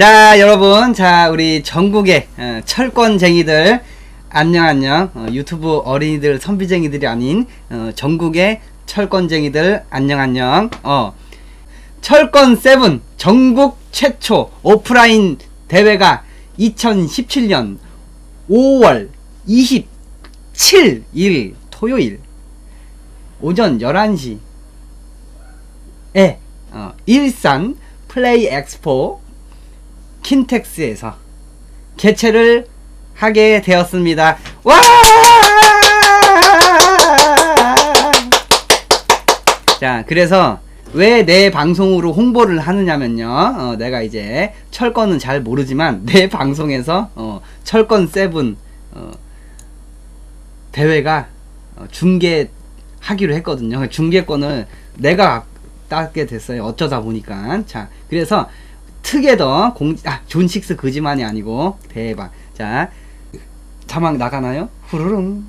자, 여러분. 자, 우리 전국의 어, 철권쟁이들 안녕 안녕. 어, 유튜브 어린이들 선비쟁이들이 아닌 어, 전국의 철권쟁이들 안녕 안녕. 어. 철권 세븐 전국 최초 오프라인 대회가 2017년 5월 27일 토요일 오전 11시에 어, 일산 플레이 엑스포 킨텍스에서 개최를 하게 되었습니다. 와! 자, 그래서 왜 내 방송으로 홍보를 하느냐면요. 어, 내가 이제 철권은 잘 모르지만 내 방송에서 어, 철권 세븐 어, 대회가 어, 중계하기로 했거든요. 중계권을 내가 따게 됐어요. 어쩌다 보니까. 자, 그래서 특에더 공, 아, 존식스 그지만이 아니고, 대박. 자, 자막 나가나요? 후루룽.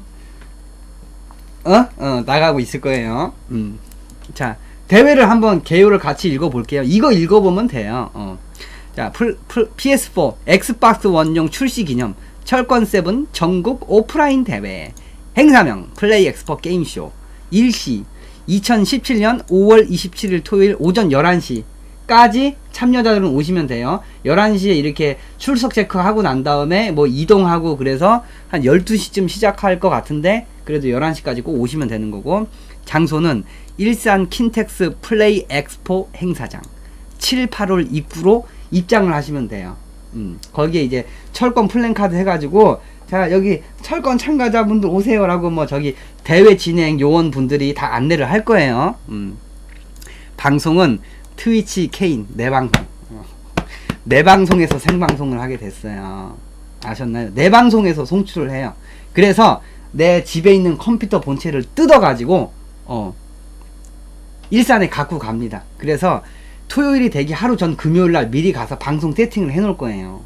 어? 어, 나가고 있을 거예요. 음. 자, 대회를 한번 개요를 같이 읽어볼게요. 이거 읽어보면 돼요. 어. 자, 풀, 풀, PS4, 엑스박스 원용 출시 기념, 철권 7 전국 오프라인 대회. 행사명, 플레이 엑스퍼 게임쇼. 일시, 2017년 5월 27일 토요일 오전 11시 까지 참여자들은 오시면 돼요. 11시에 이렇게 출석 체크하고 난 다음에 뭐 이동하고 그래서 한 12시쯤 시작할 것 같은데 그래도 11시까지 꼭 오시면 되는 거고 장소는 일산 킨텍스 플레이 엑스포 행사장 7, 8월 입구로 입장을 하시면 돼요. 음, 거기에 이제 철권 플랜카드 해가지고 자 여기 철권 참가자분들 오세요라고 뭐 저기 대회 진행 요원분들이 다 안내를 할 거예요. 음. 방송은 트위치 케인 내 방송 어. 내 방송에서 생방송을 하게 됐어요. 아셨나요? 내 방송에서 송출을 해요. 그래서 내 집에 있는 컴퓨터 본체를 뜯어가지고 어 일산에 갖고 갑니다. 그래서 토요일이 되기 하루 전 금요일 날 미리 가서 방송 세팅을 해놓을 거예요.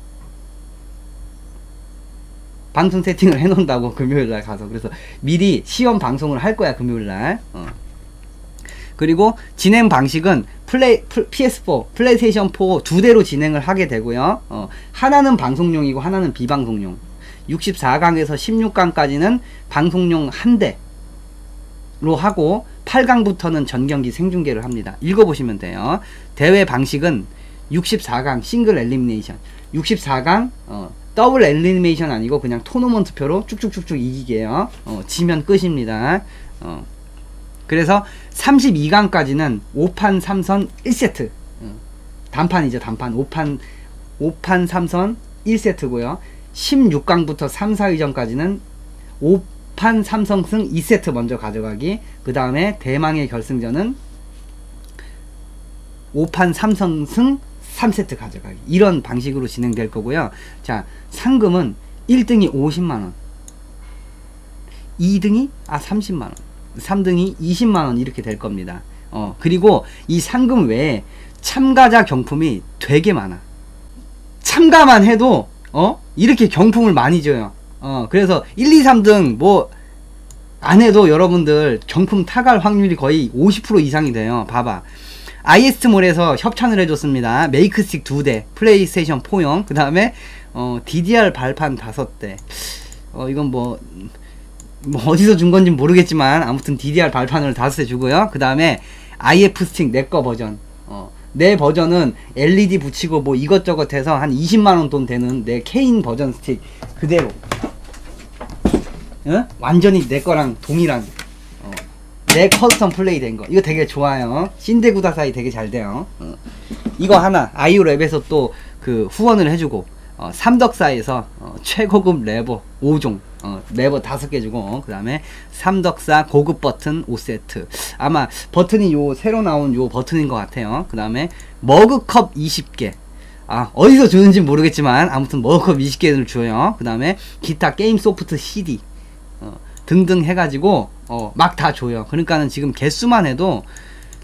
방송 세팅을 해놓는다고 금요일 날 가서 그래서 미리 시험 방송을 할 거야 금요일 날. 어. 그리고 진행 방식은 플레이 PS4, 플레이스테이션 4 두 대로 진행을 하게 되고요. 어, 하나는 방송용이고 하나는 비방송용. 64강에서 16강까지는 방송용 한 대로 하고 8강부터는 전경기 생중계를 합니다. 읽어보시면 돼요. 대회 방식은 64강 싱글 엘리미네이션, 64강 어, 더블 엘리미네이션 아니고 그냥 토너먼트표로 쭉쭉쭉쭉 이기게요. 어, 지면 끝입니다. 어. 그래서 32강까지는 5판 3선 1세트. 어. 단판이죠, 단판. 5판 5판 3선 1세트고요. 16강부터 3, 4위전까지는 5판 3선승 2세트 먼저 가져가기. 그 다음에 대망의 결승전은 5판 3선승 3세트 가져가기. 이런 방식으로 진행될 거고요. 자, 상금은 1등이 50만원. 2등이, 아, 30만원. 3등이 20만원 이렇게 될 겁니다. 어, 그리고 이 상금 외에 참가자 경품이 되게 많아. 참가만 해도, 어, 이렇게 경품을 많이 줘요. 어, 그래서 1, 2, 3등 뭐, 안 해도 여러분들 경품 타갈 확률이 거의 50% 이상이 돼요. 봐봐. IS몰에서 협찬을 해줬습니다. 메이크스틱 2대, 플레이스테이션 4용, 그 다음에 어, DDR 발판 5대. 어, 이건 뭐, 뭐 어디서 준 건지 모르겠지만 아무튼 DDR 발판을 5대 주고요. 그 다음에 IF 스틱 내 거 버전. 어, 내 버전은 LED 붙이고 뭐 이것저것 해서 한 20만원 돈 되는 내 케인 버전 스틱 그대로. 어? 완전히 내 거랑 동일한 어, 내 커스텀 플레이 된 거. 이거 되게 좋아요. 신대구다 사이 되게 잘 돼요. 어. 이거 하나 아이오 랩에서 또 그 후원을 해주고 어, 삼덕사에서 어, 최고급 레버 5종 어, 레버 5개 주고 그 다음에 삼덕사 고급 버튼 5세트. 아마 버튼이 요 새로 나온 요 버튼인 것 같아요. 그 다음에 머그컵 20개. 아 어디서 주는지 모르겠지만 아무튼 머그컵 20개를 줘요. 그 다음에 기타 게임 소프트 CD 어, 등등 해가지고 어, 막 다 줘요. 그러니까는 지금 개수만 해도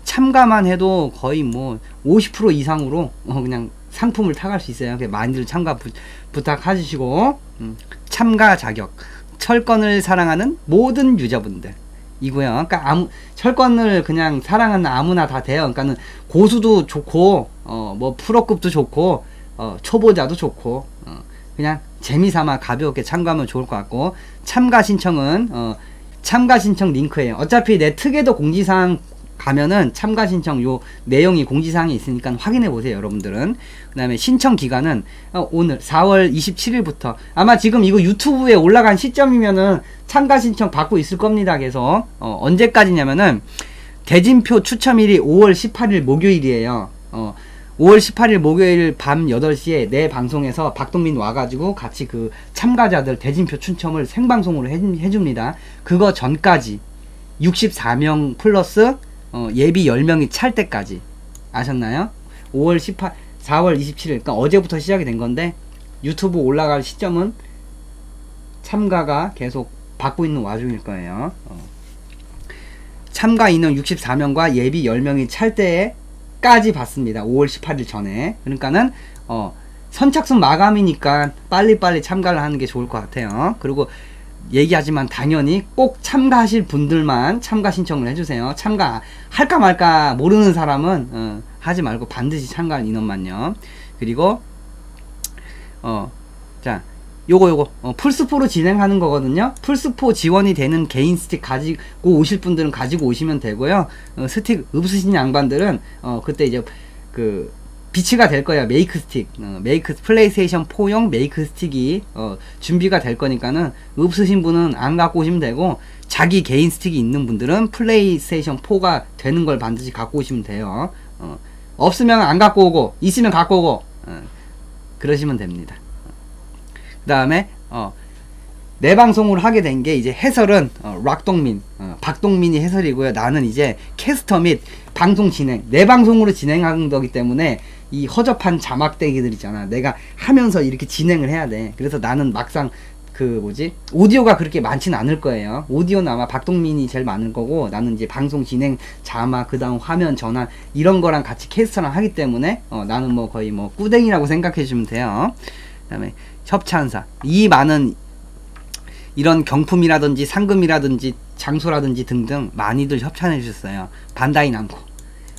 참가만 해도 거의 뭐 50% 이상으로 어, 그냥 상품을 타갈 수 있어요. 많이들 참가 부, 부탁해주시고 음, 참가 자격 철권을 사랑하는 모든 유저분들 이고요. 그러니까 아무 철권을 그냥 사랑하는 아무나 다 돼요. 그러니까는 고수도 좋고 어 뭐 프로급도 좋고 어, 초보자도 좋고 어, 그냥 재미삼아 가볍게 참가하면 좋을 것 같고 참가 신청은 어, 참가 신청 링크예요. 어차피 내 특에도 공지사항 가면은 참가 신청 요 내용이 공지사항이 있으니까 확인해 보세요 여러분들은. 그 다음에 신청 기간은 어, 오늘 4월 27일부터 아마 지금 이거 유튜브에 올라간 시점이면은 참가 신청 받고 있을 겁니다 계속. 어, 언제까지냐면은 대진표 추첨일이 5월 18일 목요일이에요. 어, 5월 18일 목요일 밤 8시에 내 방송에서 박동민 와가지고 같이 그 참가자들 대진표 추첨을 생방송으로 해, 해줍니다. 그거 전까지 64명 플러스 어, 예비 10명이 찰 때까지 아셨나요? 5월 18 4월 27일 그러니까 어제부터 시작이 된 건데 유튜브 올라갈 시점은 참가가 계속 받고 있는 와중일 거예요. 어. 참가 인원 64명과 예비 10명이 찰 때까지 받습니다. 5월 18일 전에. 그러니까는 어, 선착순 마감이니까 빨리빨리 참가를 하는 게 좋을 것 같아요. 그리고 얘기하지만 당연히 꼭 참가하실 분들만 참가 신청을 해주세요. 참가 할까 말까 모르는 사람은 어, 하지 말고 반드시 참가할 인원만요. 그리고 어 자 요거 요거 어, 풀스포로 진행하는 거거든요. 풀스포 지원이 되는 개인 스틱 가지고 오실 분들은 가지고 오시면 되고요. 어, 스틱 없으신 양반들은 어, 그때 이제 그 비치가 될 거야 메이크 스틱 어, 메이크 플레이스테이션 4용 메이크 스틱이 어, 준비가 될 거니까는 없으신 분은 안 갖고 오시면 되고 자기 개인 스틱이 있는 분들은 플레이스테이션 4가 되는 걸 반드시 갖고 오시면 돼요. 어, 없으면 안 갖고 오고 있으면 갖고 오고 어, 그러시면 됩니다. 그 다음에 어, 내 방송을 하게 된 게 이제 해설은 어, 락동민, 어, 박동민이 해설이고요. 나는 이제 캐스터 및 방송 진행, 내 방송으로 진행하는 거기 때문에 이 허접한 자막대기들 있잖아. 내가 하면서 이렇게 진행을 해야 돼. 그래서 나는 막상 그 뭐지 오디오가 그렇게 많지는 않을 거예요. 오디오는 아마 박동민이 제일 많을 거고 나는 이제 방송 진행 자막 그다음 화면 전환 이런 거랑 같이 캐스터랑 하기 때문에 어, 나는 뭐 거의 뭐 꾸댕이라고 생각해 주시면 돼요. 그다음에 협찬사 이 많은 이런 경품이라든지 상금이라든지 장소라든지 등등 많이들 협찬해 주셨어요. 반다이 남코.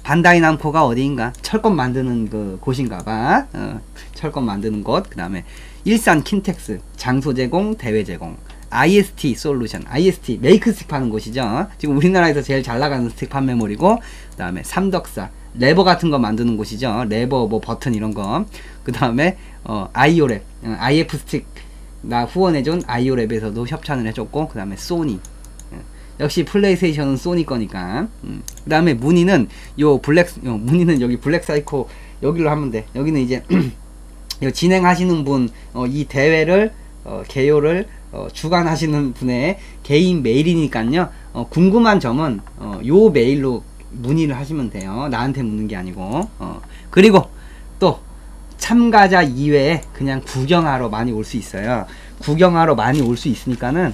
반다이 남코가 어디인가? 철권 만드는 그 곳인가 봐. 어, 철권 만드는 곳. 그 다음에 일산 킨텍스 장소 제공, 대회 제공. IST 솔루션, IST 메이크 스틱 파는 곳이죠. 지금 우리나라에서 제일 잘 나가는 스틱 판매물이고, 그 다음에 삼덕사 레버 같은 거 만드는 곳이죠. 레버 뭐 버튼 이런 거. 그 다음에 어, 아이오랩, 어, IF 스틱 나 후원해준 아이오랩에서도 협찬을 해줬고, 그 다음에 소니. 역시 플레이스테이션은 소니 거니까. 음. 그 다음에 문의는 요 블랙, 요 문의는 여기 블랙 사이코 여기로 하면 돼. 여기는 이제 진행하시는 분, 어, 이 대회를, 어, 개요를 어, 주관하시는 분의 개인 메일이니까요. 어, 궁금한 점은 어, 요 메일로 문의를 하시면 돼요. 나한테 묻는 게 아니고. 어, 그리고 또 참가자 이외에 그냥 구경하러 많이 올 수 있어요. 구경하러 많이 올 수 있으니까는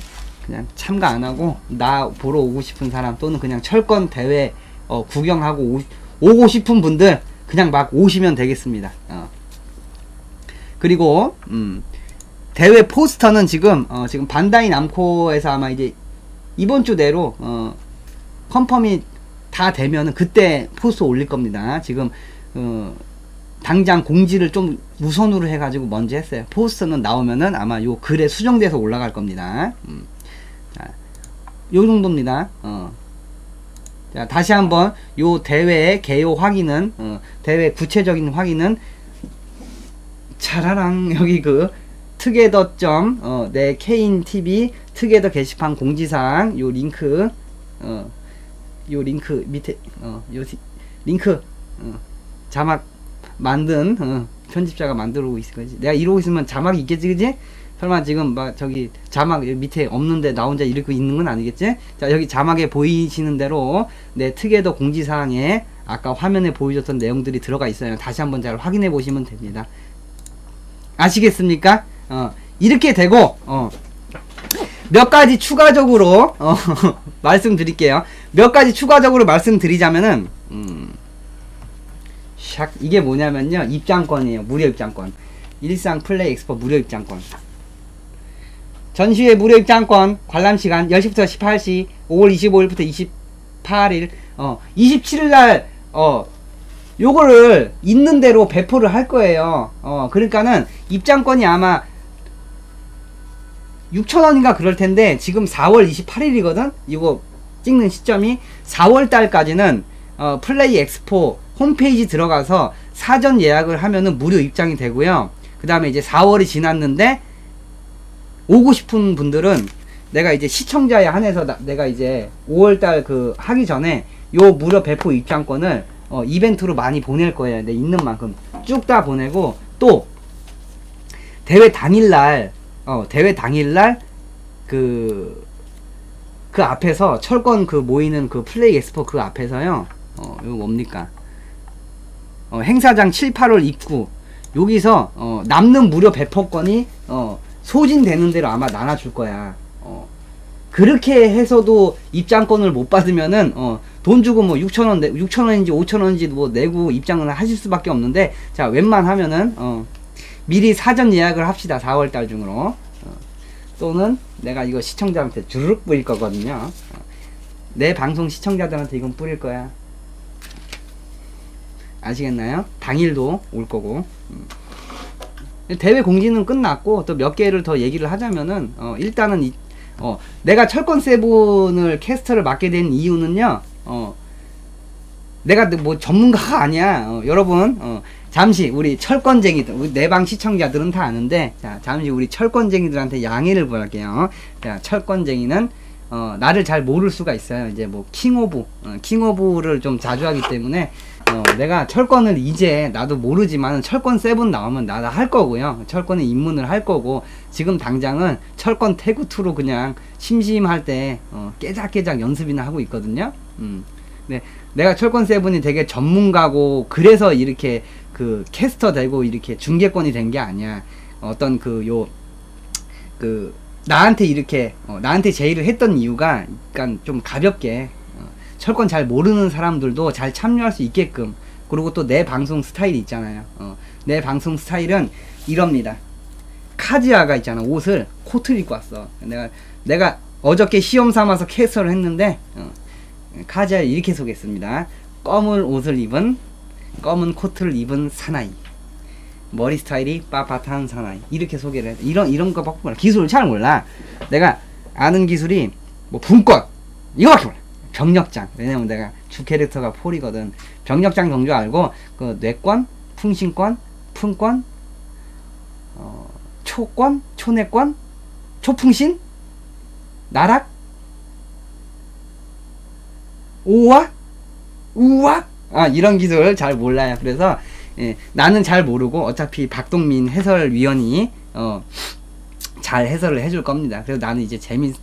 그냥 참가 안 하고 나 보러 오고 싶은 사람 또는 그냥 철권 대회 어, 구경하고 오, 오고 싶은 분들 그냥 막 오시면 되겠습니다. 어. 그리고 음, 대회 포스터는 지금 어, 지금 반다이 남코에서 아마 이제 이번 주 내로 어, 컨펌이 다 되면은 그때 포스터 올릴 겁니다. 지금 어, 당장 공지를 좀 우선으로 해가지고 먼저 했어요. 포스터는 나오면은 아마 요 글에 수정돼서 올라갈 겁니다. 음. 요 정도입니다. 어. 자, 다시 한번 요 대회의 개요 확인은 어, 대회 구체적인 확인은 차라랑 여기 그 트게더 점, 어, 내 케인 TV 트게더 게시판 공지사항 요 링크 어, 요 링크 밑에 어, 요 링크 어, 자막 만든 어, 편집자가 만들고 있을 거지. 내가 이러고 있으면 자막이 있겠지, 그지? 설마 지금 막 저기 자막 밑에 없는데 나 혼자 읽고 있는 건 아니겠지? 자 여기 자막에 보이시는 대로 내 특혜도 공지사항에 아까 화면에 보여줬던 내용들이 들어가 있어요. 다시 한번 잘 확인해 보시면 됩니다. 아시겠습니까? 어, 이렇게 되고 어, 몇 가지 추가적으로 어, 말씀드릴게요. 몇 가지 추가적으로 말씀드리자면은 음, 샥 이게 뭐냐면요 입장권이에요. 무료 입장권. 일상 플레이 엑스포 무료 입장권. 전시회 무료 입장권 관람 시간 10시부터 18시 5월 25일부터 28일 어 27일 날어 요거를 있는 대로 배포를 할 거예요. 어, 그러니까는 입장권이 아마 6천원인가 그럴 텐데 지금 4월 28일이거든? 이거 찍는 시점이 4월 달까지는 어, 플레이 엑스포 홈페이지 들어가서 사전 예약을 하면은 무료 입장이 되고요. 그 다음에 이제 4월이 지났는데 오고 싶은 분들은 내가 이제 시청자에 한해서 나, 내가 이제 5월달 그 하기 전에 요 무료 배포 입장권을 어, 이벤트로 많이 보낼 거예요. 내 있는 만큼 쭉 다 보내고 또 대회 당일날 어, 대회 당일날 그, 그 앞에서 철권 그 모이는 그 플레이 엑스포 그 앞에서요. 어, 이거 뭡니까? 어, 행사장 7, 8월 입구 여기서 어, 남는 무료 배포권이 어, 소진되는 대로 아마 나눠줄 거야. 어, 그렇게 해서도 입장권을 못 받으면은 어, 돈 주고 뭐 6천원 6천원인지 5천원인지 뭐 내고 입장을 하실 수밖에 없는데 자 웬만하면은 어, 미리 사전 예약을 합시다 4월달 중으로. 어, 또는 내가 이거 시청자한테 주르륵 뿌릴 거거든요. 어, 내 방송 시청자들한테 이건 뿌릴 거야. 아시겠나요? 당일도 올 거고. 음. 대회 공지는 끝났고 또 몇 개를 더 얘기를 하자면은 어, 일단은 이, 어, 내가 철권 세븐을 캐스터를 맡게 된 이유는요 어, 내가 뭐 전문가가 아니야. 어, 여러분 어, 잠시 우리 철권쟁이들 우리 내방 시청자들은 다 아는데 자 잠시 우리 철권쟁이들한테 양해를 구할게요. 자 철권쟁이는 어, 나를 잘 모를 수가 있어요. 이제 뭐 킹오브 어, 킹오브를 좀 자주 하기 때문에 어, 내가 철권을 이제 나도 모르지만 철권 세븐 나오면 나도 할 거고요. 철권에 입문을 할 거고 지금 당장은 철권 태그2로 그냥 심심할 때 어, 깨작깨작 연습이나 하고 있거든요. 음. 네, 내가 철권 세븐이 되게 전문가고 그래서 이렇게 그 캐스터 되고 이렇게 중계권이 된 게 아니야. 어떤 그 요그 나한테 이렇게 어, 나한테 제의를 했던 이유가 그러니까 좀 가볍게 철권 잘 모르는 사람들도 잘 참여할 수 있게끔 그리고 또 내 방송 스타일이 있잖아요. 어, 내 방송 스타일은 이럽니다. 카지아가 있잖아. 옷을 코트를 입고 왔어. 내가 내가 어저께 시험 삼아서 캐스터를 했는데 어, 카지아 이렇게 소개했습니다. 검은 옷을 입은 검은 코트를 입은 사나이. 머리 스타일이 빳빳한 사나이. 이렇게 소개를 해 이런 이런 거밖에 몰라 기술을 잘 몰라. 내가 아는 기술이 뭐 분권. 이거밖에 몰라 병력장. 왜냐면 내가 주 캐릭터가 폴이거든. 병력장 정도 알고 그 뇌권 풍신권 풍권 어, 초권 초내권 초풍신 나락 오와 우와. 아 이런 기술 잘 몰라요. 그래서 예, 나는 잘 모르고 어차피 박동민 해설위원이 어, 잘 해설을 해줄 겁니다. 그래서 나는 이제 재미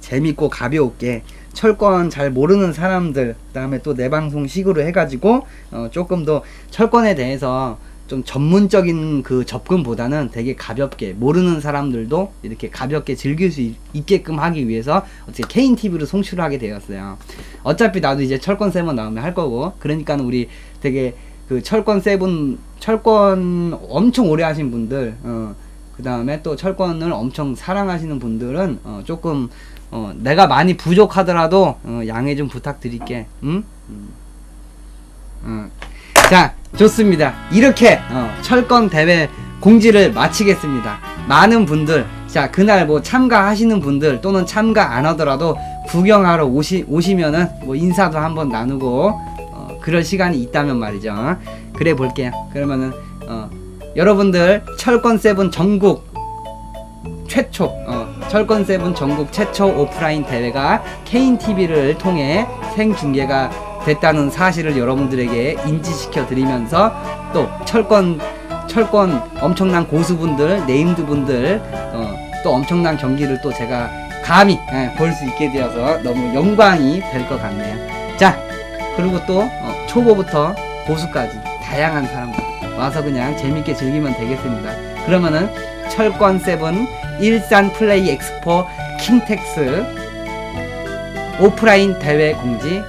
재밌고 가벼웠게 철권 잘 모르는 사람들 그다음에 또 내 방송 식으로 해가지고 어, 조금 더 철권에 대해서 좀 전문적인 그 접근보다는 되게 가볍게 모르는 사람들도 이렇게 가볍게 즐길 수 있, 게끔 하기 위해서 어떻게 케인 TV로 송출을 하게 되었어요. 어차피 나도 이제 철권 세븐 나오면 할 거고 그러니까 우리 되게 그 철권 세븐 철권 엄청 오래 하신 분들 어, 그 다음에 또 철권을 엄청 사랑하시는 분들은 어, 조금 어, 내가 많이 부족하더라도 어, 양해 좀 부탁드릴게. 응? 음. 어. 자, 좋습니다. 이렇게 어, 철권 대회 공지를 마치겠습니다. 많은 분들, 자 그날 뭐 참가하시는 분들 또는 참가 안 하더라도 구경하러 오시 오시면은 뭐 인사도 한번 나누고 어, 그럴 시간이 있다면 말이죠. 그래 볼게요. 그러면은 어, 여러분들 철권 세븐 전국 최초 어, 철권 세븐 전국 최초 오프라인 대회가 케인 TV를 통해 생중계가 됐다는 사실을 여러분들에게 인지시켜 드리면서 또 철권 철권 엄청난 고수분들 네임드 분들 어, 또 엄청난 경기를 또 제가 감히 예, 볼수 있게 되어서 너무 영광이 될 것 같네요. 자 그리고 또 어, 초보부터 고수까지 다양한 사람들 와서 그냥 재밌게 즐기면 되겠습니다. 그러면은 철권 세븐 일산 플레이 엑스포 킹텍스 오프라인 대회 공지